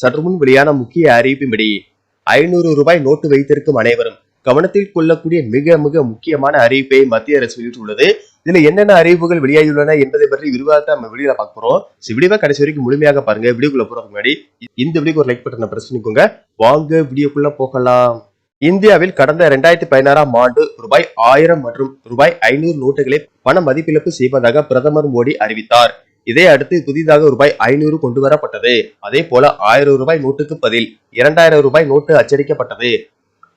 சற்று முன் வெளியான முக்கிய அறிவிப்பின்படி ஐநூறு ரூபாய் நோட்டு வைத்திருக்கும் அனைவரும் கவனத்தில் கொள்ளக்கூடிய மிக மிக முக்கியமான அறிவிப்பை மத்திய அரசு வெளியிட்டுள்ளது. இதுல என்னென்ன அறிவிப்புகள் வெளியாகியுள்ளன என்பதை பற்றி விரிவாக நம்ம வெளியில பார்க்க போறோம். வீடியோவை கடைசி வரைக்கும் முழுமையாக பாருங்க. வீடியோக்குள்ள போறதுக்கு முன்னாடி இந்த வீடியோக்கு ஒரு லைக் பட்டனை பிரஸ் பண்ணிக்கோங்க. வாங்க வீடியோக்குள்ள போகலாம். இந்தியாவில் கடந்த இரண்டாயிரத்தி பதினாறாம் ஆண்டு ரூபாய் ஆயிரம் மற்றும் ரூபாய் ஐநூறு நோட்டுகளை பண மதிப்பிழப்பு செய்வதாக பிரதமர் மோடி அறிவித்தார். இதை அடுத்து புதிதாக ரூபாய் ஐநூறு கொண்டு வரப்பட்டது. அதே போல ஆயிரம் ரூபாய் நோட்டுக்கு பதில் இரண்டாயிரம் ரூபாய் நோட்டு அச்சடிக்கப்பட்டது.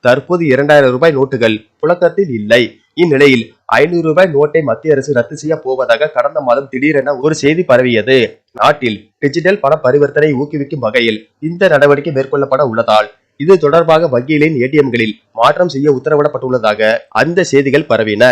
தற்போது இரண்டாயிரம் ரூபாய் நோட்டுகள் புழக்கத்தில் இல்லை. இந்நிலையில் ஐநூறு ரூபாய் நோட்டை மத்திய அரசு ரத்து செய்ய போவதாக கடந்த மாதம் திடீரென ஒரு செய்தி பரவியது. நாட்டில் டிஜிட்டல் பண பரிவர்த்தனை ஊக்குவிக்கும் வகையில் இந்த நடவடிக்கை மேற்கொள்ளப்பட உள்ளதால் இது தொடர்பாக வங்கிகளின் ஏடிஎம்களில் மாற்றம் செய்ய உத்தரவிடப்பட்டுள்ளதாக அந்த செய்திகள் பரவின.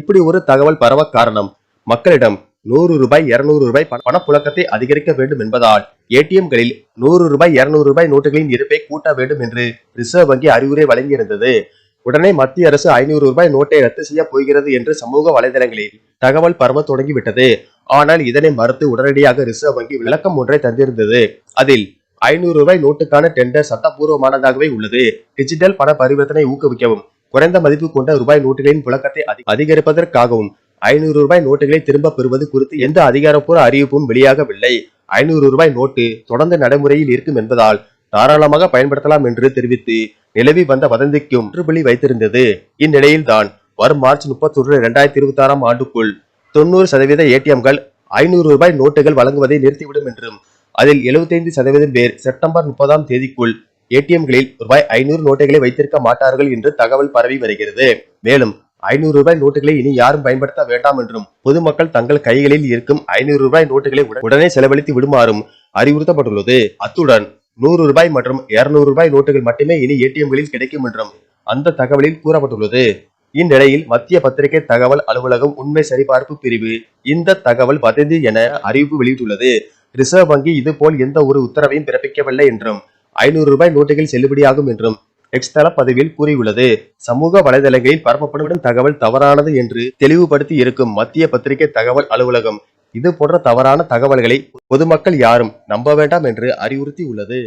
இப்படி ஒரு தகவல் பரவ காரணம் மக்களிடம் நூறு ரூபாய் இருநூறு ரூபாய் பணப்புழக்கத்தை அதிகரிக்க வேண்டும் என்பதால் ஏடிஎம்களில் நூறு ரூபாய் இருநூறு ரூபாய் நோட்டுகளின் இருப்பை கூட்ட வேண்டும் என்று ரிசர்வ் வங்கி அறிவுரை வழங்கியிருந்தது. உடனே மத்திய அரசு ஐநூறு ரூபாய் நோட்டை ரத்து செய்ய போகிறது என்று சமூக வலைதளங்களில் தகவல் பரவ தொடங்கிவிட்டது. ஆனால் இதனை மறுத்து உடனடியாக ரிசர்வ் வங்கி விளக்கம் ஒன்றை தந்திருந்தது. அதில் ஐநூறு ரூபாய் நோட்டுக்கான டெண்டர் சட்டப்பூர்வமானதாகவே உள்ளது. டிஜிட்டல் பண பரிவர்த்தனை ஊக்குவிக்கவும் குறைந்த மதிப்பு கொண்ட ரூபாய் நோட்டுகளின் புழக்கத்தை அதி- அதிகரிப்பதற்காகவும் ஐநூறு ரூபாய் நோட்டுகளை திரும்ப பெறுவது குறித்து எந்த அதிகாரப்பூர்வ அறிவிப்பும் வெளியாகவில்லை. ஐநூறு ரூபாய் நோட்டு தொடர்ந்து நடைமுறையில் இருக்கும் என்பதால் தாராளமாக பயன்படுத்தலாம் என்று தெரிவித்து நிலவி வந்த வதந்திக்கும் முற்றுப்புள்ளி வைத்திருந்தது. இந்நிலையில்தான் வரும் மார்ச் முப்பத்தொன்று இரண்டாயிரத்தி இருபத்தி ஆறாம் ஆண்டுக்குள் தொண்ணூறு சதவீத ஏடிஎம்கள் ஐநூறு ரூபாய் நோட்டுகள் வழங்குவதை நிறுத்திவிடும் என்றும் அதில் 75% சதவீதம் பேர் செப்டம்பர் முப்பதாம் தேதிக்குள் ஏடிஎம்களில் ரூபாய் ஐநூறு நோட்டுகளை வைத்திருக்க மாட்டார்கள் என்று தகவல் பரவி வருகிறது. மேலும் ஐநூறு ரூபாய் நோட்டுகளை இனி யாரும் பயன்படுத்த வேண்டாம் என்றும் பொதுமக்கள் தங்கள் கைகளில் இருக்கும் ஐநூறு ரூபாய் நோட்டுகளை உடனே செலவழித்து விடுமாறும் அறிவுறுத்தப்பட்டுள்ளது. அத்துடன் நூறு ரூபாய் மற்றும் இருநூறு ரூபாய் நோட்டுகள் மட்டுமே இனி ஏடிஎம்களில் கிடைக்கும் என்றும் அந்த தகவலில் கூறப்பட்டுள்ளது. இந்நிலையில் மத்திய பத்திரிகை தகவல் அலுவலகம் உண்மை சரிபார்ப்பு பிரிவு இந்த தகவல் வதந்தி என அறிவிப்பு வெளியிட்டுள்ளது. ரிசர்வ் வங்கி இதுபோல் எந்த ஒரு உத்தரவையும் பிறப்பிக்கவில்லை என்றும் ஐநூறு ரூபாய் நோட்டுகள் செல்லுபடியாகும் என்றும் எக்ஸ் தள பதிவில் கூறியுள்ளது. சமூக வலைதளங்களில் பரப்பப்படும் தகவல் தவறானது என்று தெளிவுபடுத்தி இருக்கும் மத்திய பத்திரிகை தகவல் அலுவலகம். இது போன்ற தவறான தகவல்களை பொதுமக்கள் யாரும் நம்ப வேண்டாம் என்று அறிவுறுத்தி உள்ளது